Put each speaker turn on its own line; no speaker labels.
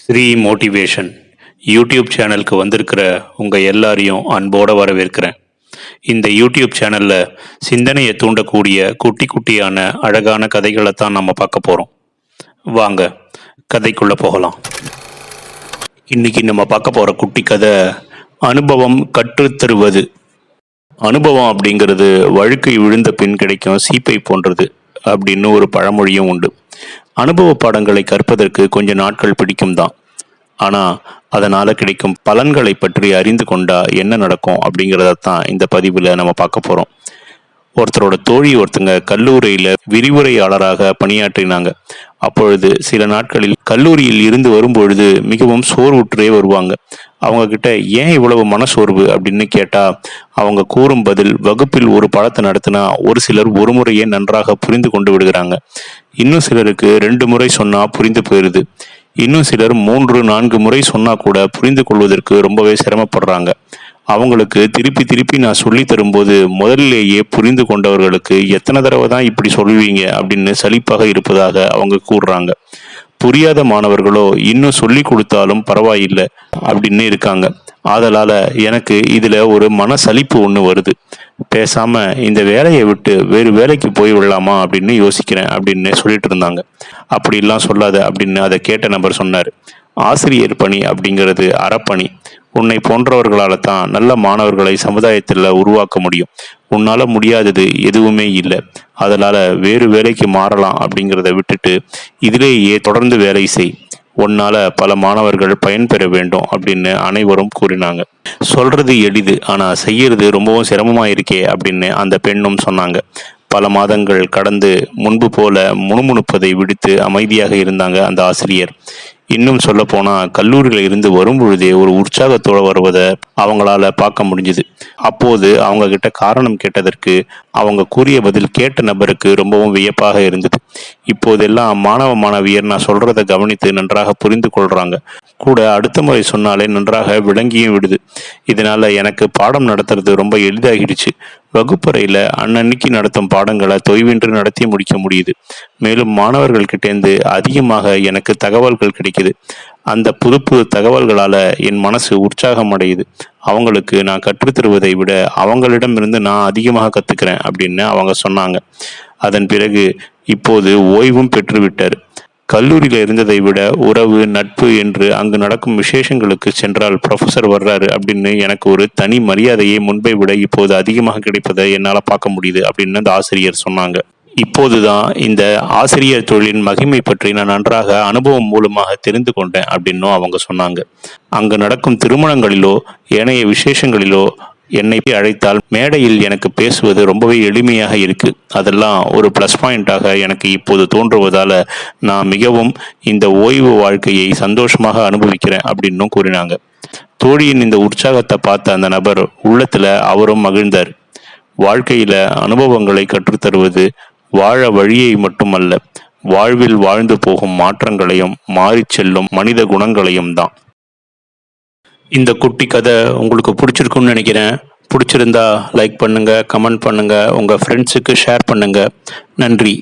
Sri motivation YouTube சேனலுக்கு வந்திருக்கிற உங்கள் எல்லாரையும் அன்போடு வரவேற்கிறேன். இந்த யூடியூப் சேனலில் சிந்தனையை தூண்டக்கூடிய குட்டி குட்டியான அழகான கதைகளை தான் நம்ம பார்க்க போகிறோம் வாங்க கதைக்குள்ளே போகலாம். இன்னைக்கு நம்ம பார்க்க போகிற குட்டி கதை அனுபவம் கற்றுத்தருவது. அனுபவம் அப்படிங்கிறது வழுக்கை விழுந்த பின் கிடைக்கும் சீப்பை போன்றது. அப்படின்னு ஒரு பழமொழியும் உண்டு. அனுபவ பாடங்களை கற்பதற்கு கொஞ்ச நாட்கள் பிடிக்கும் தான். ஆனால் அதனால் கிடைக்கும் பலன்களை பற்றி அறிந்து கொண்டா என்ன நடக்கும் அப்படிங்கிறத தான் இந்த பதிவில் நம்ம பார்க்க போகிறோம் ஒருத்தரோட தோழி ஒருத்தங்க கல்லூரியில் விரிவுரையாளராக பணியாற்றினாங்க. அப்பொழுது சில நாட்களில் கல்லூரியில் இருந்து வரும்பொழுது மிகவும் சோர்வுற்றே வருவாங்க. அவங்கக்கிட்ட ஏன் இவ்வளவு மனசோர்வு அப்படின்னு கேட்டால் அவங்க கூறும் பதில் வகுப்பில் ஒரு பாடத்தை நடத்தினா ஒரு சிலர் ஒரு முறையே நன்றாக புரிந்து கொண்டு விடுகிறாங்க. இன்னும் சிலருக்கு ரெண்டு முறை சொன்னால் புரிந்து போயிடுது இன்னும் சிலர் மூன்று நான்கு முறை சொன்னால் கூட புரிந்து கொள்வதற்கு ரொம்பவே சிரமப்படுறாங்க. அவங்களுக்கு திருப்பி திருப்பி நான் சொல்லி தரும்போது முதல்லேயே புரிந்து கொண்டவர்களுக்கு எத்தனை தடவை தான் இப்படி சொல்லுவீங்க அப்படின்னு சலிப்பாக இருப்பதாக அவங்க கூறுறாங்க. புரியாத மாணவர்களோ இன்னும் சொல்லி கொடுத்தாலும் பரவாயில்லை அப்படின்னு இருக்காங்க. ஆதலால எனக்கு இதுல ஒரு மன சலிப்பு ஒன்று வருது. பேசாம இந்த வேலையை விட்டு வேறு வேலைக்கு போய் விடலாமா அப்படின்னு யோசிக்கிறேன் அப்படின்னு சொல்லிட்டு இருந்தாங்க. அப்படிலாம் சொல்லாத அப்படின்னு அதை கேட்ட நபர் சொன்னார். ஆசிரியர் பணி அப்படிங்கிறது அறப்பணி. உன்னை போன்றவர்களால தான் நல்ல மாணவர்களை சமுதாயத்தில் உருவாக்க முடியும். உன்னால முடியாதது எதுவுமே இல்லை. அதனால வேறு வேலைக்கு மாறலாம் அப்படிங்கிறத விட்டுட்டு இதிலேயே தொடர்ந்து வேலை செய். உன்னால பல மாணவர்கள் பயன்பெற வேண்டும் அப்படின்னு அனைவரும் கூறினாங்க. சொல்றது எளிது ஆனா செய்யறது ரொம்பவும் சிரமமாயிருக்கே அப்படின்னு அந்த பெண்ணும் சொன்னாங்க. பல மாதங்கள் கடந்து முன்பு போல முணுமுணுப்பதை விடுத்து அமைதியாக இருந்தாங்க அந்த ஆசிரியர். இன்னும் சொல்ல போனா கல்லூரியில இருந்து வரும் பொழுதே ஒரு உற்சாகத்தோட வருவதை அவங்களால பார்க்க முடிஞ்சுது. அப்போது அவங்க கிட்ட காரணம் கேட்டதற்கு அவங்க கூறிய பதில் கேட்ட நபருக்கு ரொம்பவும் வியப்பாக இருந்தது. இப்போதெல்லாம் மாணவ மாணவியர் நான் சொல்றதை கவனித்து நன்றாக புரிந்து கொள்றாங்க. கூட அடுத்த முறை சொன்னாலே நன்றாக விளங்கியும் விடுது. இதனால எனக்கு பாடம் நடத்துறது ரொம்ப எளிதாகிடுச்சு. வகுப்பறையில அன்னன்னைக்கு நடத்தும் பாடங்களை தொய்வின்றி நடத்தி முடிக்க முடியுது. மேலும் மாணவர்கள் கிட்டேந்து அதிகமாக எனக்கு தகவல்கள் கிடைக்கும் கிடைக்குது அந்த புது புது தகவல்களால என் மனசு உற்சாகம் அடையுது. அவங்களுக்கு நான் கற்றுத்தருவதை விட அவங்களிடமிருந்து நான் அதிகமாக கத்துக்கிறேன் அப்படின்னு அவங்க சொன்னாங்க. அதன் பிறகு இப்போது ஓய்வும் பெற்றுவிட்டார். கல்லூரியில் இருந்ததை விட உறவு நட்பு என்று அங்கு நடக்கும் விசேஷங்களுக்கு சென்றால் ப்ரொஃபஸர் வர்றாரு அப்படின்னு எனக்கு ஒரு தனி மரியாதையை முன்பை விட இப்போது அதிகமாக கிடைப்பதை என்னால் பார்க்க முடியுது அப்படின்னு அந்த ஆசிரியர் சொன்னாங்க. இப்போதுதான் இந்த ஆசிரியர் தொழிலின் மகிமை பற்றி நான் நன்றாக அனுபவம் மூலமாக தெரிந்து கொண்டேன் அப்படின்னும் அவங்க சொன்னாங்க. அங்கு நடக்கும் திருமணங்களிலோ ஏனைய விசேஷங்களிலோ என்னை அழைத்தால் மேடையில் எனக்கு பேசுவது ரொம்பவே எளிமையாக இருக்கு. அதெல்லாம் ஒரு ப்ளஸ் பாயிண்டாக எனக்கு இப்போது தோன்றுவதால நான் மிகவும் இந்த ஓய்வு வாழ்க்கையை சந்தோஷமாக அனுபவிக்கிறேன் அப்படின்னும் கூறினாங்க. தோழியின் இந்த உற்சாகத்தை பார்த்த அந்த நபர் உள்ளத்துல அவரும் மகிழ்ந்தார். வாழ்க்கையில அனுபவங்களை கற்றுத்தருவது வாழ வழியை மட்டுமல்ல வாழ்வில் வாழ்ந்து போகும் மாற்றங்களையும் மாறிச் செல்லும் மனித குணங்களையும் தான். இந்த குட்டி கதை உங்களுக்கு பிடிச்சிருக்குன்னு நினைக்கிறேன். பிடிச்சிருந்தா லைக் பண்ணுங்க கமெண்ட் பண்ணுங்க உங்க ஃப்ரெண்ட்ஸுக்கு ஷேர் பண்ணுங்க. நன்றி.